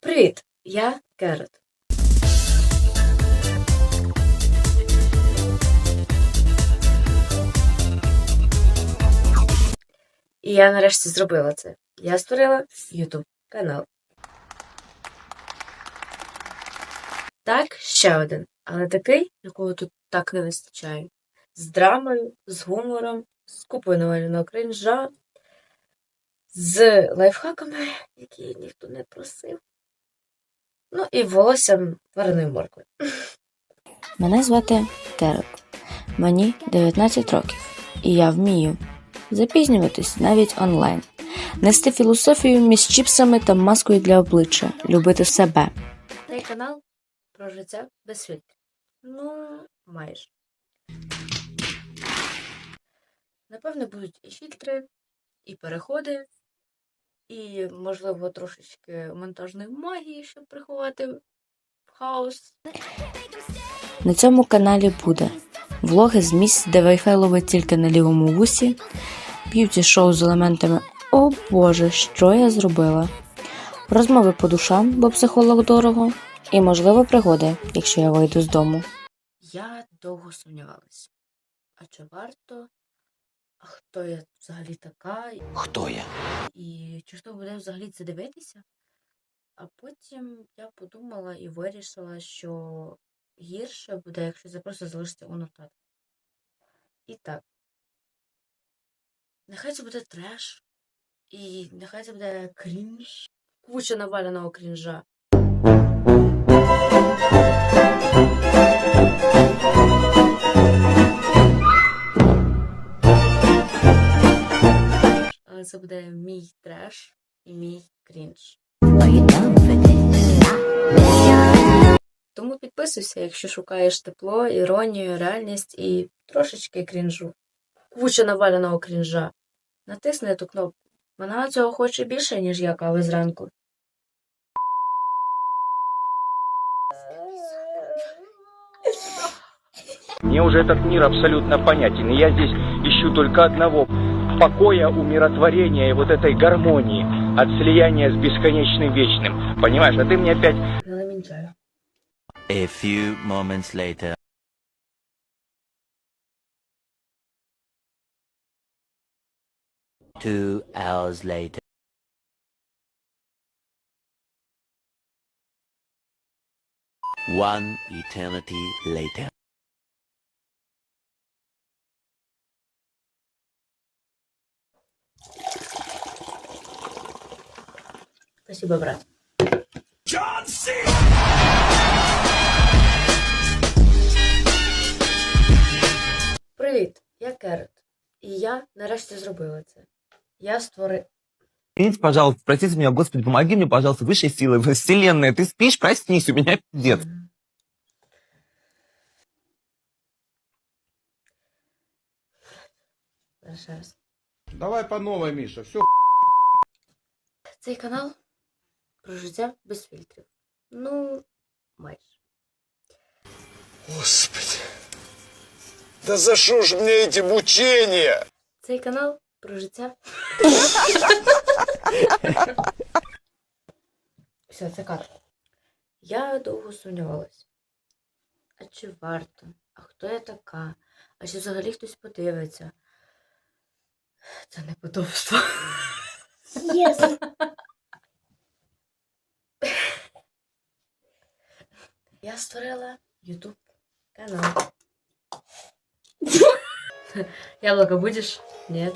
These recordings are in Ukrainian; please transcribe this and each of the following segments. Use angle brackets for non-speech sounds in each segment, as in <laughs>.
Привіт! Я Керет. І я нарешті зробила це. Я створила YouTube канал. Так, ще один, але такий, якого тут так не вистачає. З драмою, з гумором, з купою наваленого кринжа, з лайфхаками, які ніхто не просив. Ну і волоссям тваринної моркви. Мене звати Керет. Мені 19 років, і я вмію запізнюватись навіть онлайн, нести філософію між чіпсами та маскою для обличчя, любити себе. Цей канал про життя без фільтрів. Ну, майже. Напевно, будуть і фільтри, і переходи, і, можливо, трошечки монтажної магії, щоб приховати хаос. На цьому каналі буде влоги з місць, де Wi-Fi ловить тільки на лівому вусі, б'юті шоу з елементами О Боже, що я зробила? Розмови по душам, бо психолог дорого, і, можливо, пригоди, якщо я вийду з дому. Я довго сумнівалася. А чи варто? А хто я взагалі така? Хто я? І чи хто буде взагалі це дивитися? А потім я подумала і вирішила, що гірше буде, якщо це просто залишиться у нотатках. І так. Нехай це буде треш, і нехай це буде крінж. Куча наваленого крінжа. Це буде мій треш і мій крінж. Тому підписуйся, якщо шукаєш тепло, іронію, реальність і трошечки крінжу. Куча наваленого крінжа. Натисни ту кнопку. Вона цього хоче більше, ніж я кави зранку. Мне уже этот мир абсолютно понятен. Я здесь ищу только одного – покоя, умиротворения и вот этой гармонии от слияния с бесконечным вечным. Понимаешь, а ты мне опять. A few moments later. Two hours later. One eternity later. Спасибо, брат. Привіт, я Керет. І я нарешті зробила це. Я створила. Извините, пожалуйста, простите меня, Господи, помоги мне, пожалуйста, высшей силы, вселенная, ты спишь, проснись, у меня пиздец. Ще раз. Давай по новой, Миша. Все Цей канал про життя без фільтрів. Ну, майже. Господи. Да за что ж мне эти мучения? Цей канал про життя. Все, це кадр. Я довго сумнівалась. А чи варто? А хто я така? А чи взагалі хтось подивиться? Це не подобство. Я створила YouTube канал. <laughs> Яблоко будешь? Нет.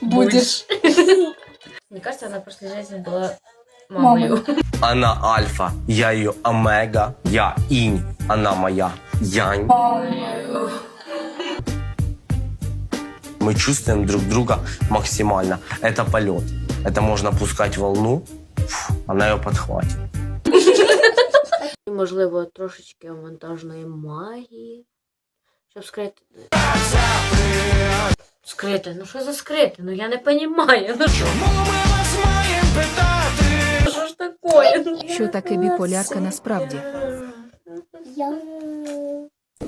Будешь. Мне кажется, она в прошлой жизни была мамою. Она альфа, я ее омега, я инь, она моя янь. Мы чувствуем друг друга максимально. Это полет. Это можно пускать волну, фу, она ее подхватит. І, можливо, трошечки монтажної магії. Щоб скрити. Скрити? Ну що за скрити? Ну я не розумію. Ну що? Що ж таке? Що таке біполярка насправді?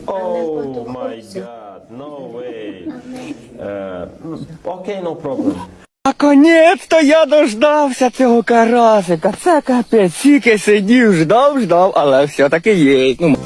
Oh my god, no way. Uh, okay, no problem. Наконець-то я дождався цього карасика. Це капець, тільки сидів, ждав, ждав, але все-таки є. Ну,